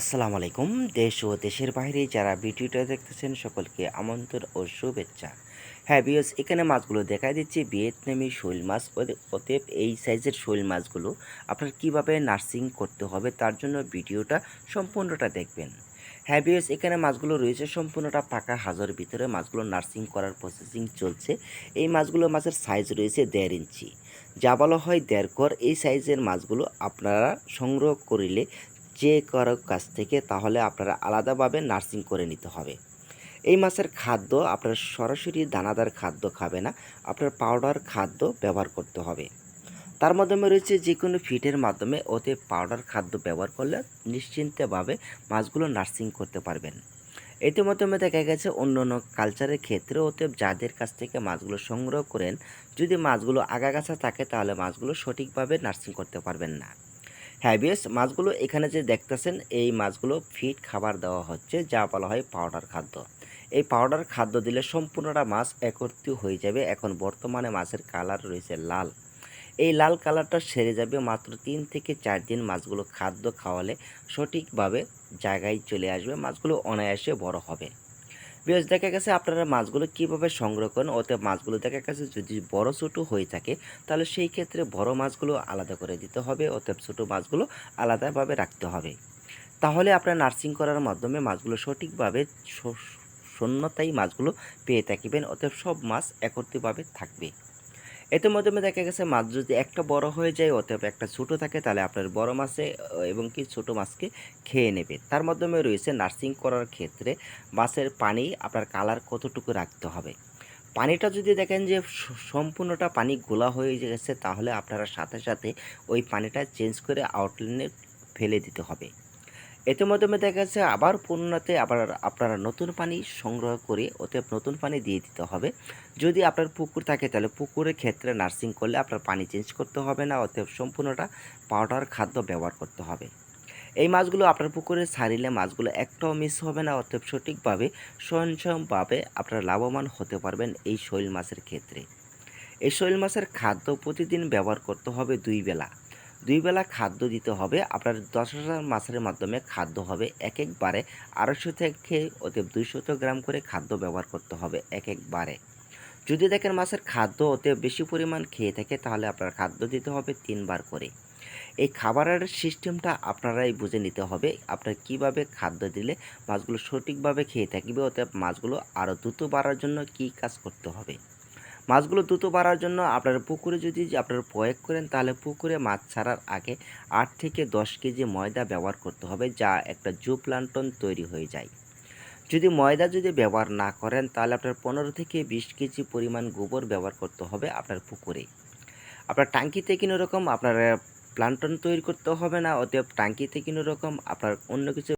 আসসালামু আলাইকুম। দেশ ও দেশের বাইরে যারা ভিডিওটা দেখতেছেন, সকলকে আমন্ত্রণ ও শুভেচ্ছা। হ্যাঁ বিয়স এখানে মাছগুলো দেখা দিচ্ছে। ভিয়েতনামি শৈল মাছ অতএব এই সাইজের শৈল মাছগুলো আপনার কীভাবে নার্সিং করতে হবে তার জন্য ভিডিওটা সম্পূর্ণটা দেখবেন। হ্যাঁ বিয়স এখানে মাছগুলো রয়েছে সম্পূর্ণটা পাকা হাজার ভিতরে। মাছগুলো নার্সিং করার প্রসেসিং চলছে। এই মাছগুলো মাছের সাইজ রয়েছে দেড় ইঞ্চি। যা বলা হয় দেড় কর। এই সাইজের মাছগুলো আপনারা সংগ্রহ করিলে যে কারও কাছ থেকে তাহলে আপনারা আলাদাভাবে নার্সিং করে নিতে হবে। এই মাছের খাদ্য আপনার সরাসরি দানাদার খাদ্য খাবে না, আপনার পাউডার খাদ্য ব্যবহার করতে হবে। তার মাধ্যমে রয়েছে যে কোনো ফিটের মাধ্যমে ওতে পাউডার খাদ্য ব্যবহার করলে নিশ্চিন্তভাবে মাছগুলো নার্সিং করতে পারবেন। এতে মাধ্যমে দেখা গেছে অন্য অন্য কালচারের ক্ষেত্রে ওতে যাদের কাছ থেকে মাছগুলো সংগ্রহ করেন, যদি মাছগুলো আগাগাছা থাকে তাহলে মাছগুলো সঠিকভাবে নার্সিং করতে পারবেন না। হ্যাঁ বেশ মাছগুলো এখানে যে দেখতেছেন, এই মাছগুলো ফিট খাবার দেওয়া হচ্ছে, যা বলা হয় পাউডার খাদ্য। এই পাউডার খাদ্য দিলে সম্পূর্ণটা মাছ একত্রিত হয়ে যাবে। এখন বর্তমানে মাছের কালার রয়েছে লাল। এই লাল কালারটা সেরে যাবে মাত্র তিন থেকে চার দিন মাছগুলো খাদ্য খাওয়ালে সঠিকভাবে জায়গায় চলে আসবে, মাছগুলো অনায়াসে বড় হবে। বেশ দেখা গেছে আপনারা মাছগুলো কীভাবে সংগ্রহ করেন ওতে মাছগুলো দেখা গেছে যদি বড় ছোটো হয়ে থাকে, তাহলে সেই ক্ষেত্রে বড় মাছগুলো আলাদা করে দিতে হবে, অতএব ছোটো মাছগুলো আলাদাভাবে রাখতে হবে। তাহলে আপনার নার্সিং করার মাধ্যমে মাছগুলো সঠিকভাবে শূন্যতাই মাছগুলো পেয়ে থাকবেন, অতএব সব মাছ একত্রিতভাবে থাকবে। এতে মাধ্যমে দেখা গেছে মাছ যদি একটা বড় হয়ে যায়, অতএব একটা ছোটো থাকে, তাহলে আপনার বড় মাছে এবং কি ছোটো মাছকে খেয়ে নেবে। তার মাধ্যমে রয়েছে নার্সিং করার ক্ষেত্রে মাছের পানি আপনার কালার কতটুকু রাখতে হবে। পানিটা যদি দেখেন যে সম্পূর্ণটা পানি গোলা হয়ে গেছে, তাহলে আপনারা সাথে সাথে ওই পানিটা চেঞ্জ করে আউটলাইনে ফেলে দিতে হবে। এতে মাধ্যমে দেখা যাচ্ছে আবার পুনরাতে আবার আপনারা নতুন পানি সংগ্রহ করে ওতে নতুন পানি দিয়ে দিতে হবে। যদি আপনার পুকুর থাকে তাহলে পুকুরের ক্ষেত্রে নার্সিং করলে আপনার পানি চেঞ্জ করতে হবে না, অতএব সম্পূর্ণটা পাউডার খাদ্য ব্যবহার করতে হবে। এই মাছগুলো আপনার পুকুরে ছাড়িলে মাছগুলো একটাও মিস হবে না, অতএব সঠিকভাবে স্বয়ংসম্ভাবে আপনারা লাভবান হতে পারবেন এই শৈল মাছের ক্ষেত্রে। এই শৈল মাছের খাদ্য প্রতিদিন ব্যবহার করতে হবে দুই বেলা। দুই বেলা খাদ্য দিতে হবে। আপনার দশ হাজার মাছের মাধ্যমে খাদ্য হবে এক একবারে আড়াইশো থেকে অতএব দুইশত গ্রাম করে খাদ্য ব্যবহার করতে হবে এক একবারে যদি দেখেন মাছের খাদ্য ওতে বেশি পরিমাণ খেয়ে থাকে, তাহলে আপনার খাদ্য দিতে হবে তিনবার করে। এই খাবারের সিস্টেমটা আপনারাই বুঝে নিতে হবে, আপনার কীভাবে খাদ্য দিলে মাছগুলো সঠিকভাবে খেয়ে থাকবে, অতএব মাছগুলো আরও দ্রুত বাড়ার জন্য কী কাজ করতে হবে। মাছগুলো দ্রুত বাড়ার জন্য আপনার পুকুরে যদি আপনারা প্রয়োগ করেন, তাহলে পুকুরে মাছ ছাড়ার আগে আট থেকে দশ কেজি ময়দা ব্যবহার করতে হবে, যা একটা জু প্লান্টন তৈরি হয়ে যায়। যদি ময়দা যদি ব্যবহার না করেন, তাহলে আপনার পনেরো থেকে বিশ কেজি পরিমাণ গোবর ব্যবহার করতে হবে আপনার পুকুরে। আপনার টাঙ্কিতে কোনো রকম আপনার প্লান্টন তৈরি করতে হবে না, অতএব টাঙ্কিতে কোনো রকম আপনার অন্য কিছু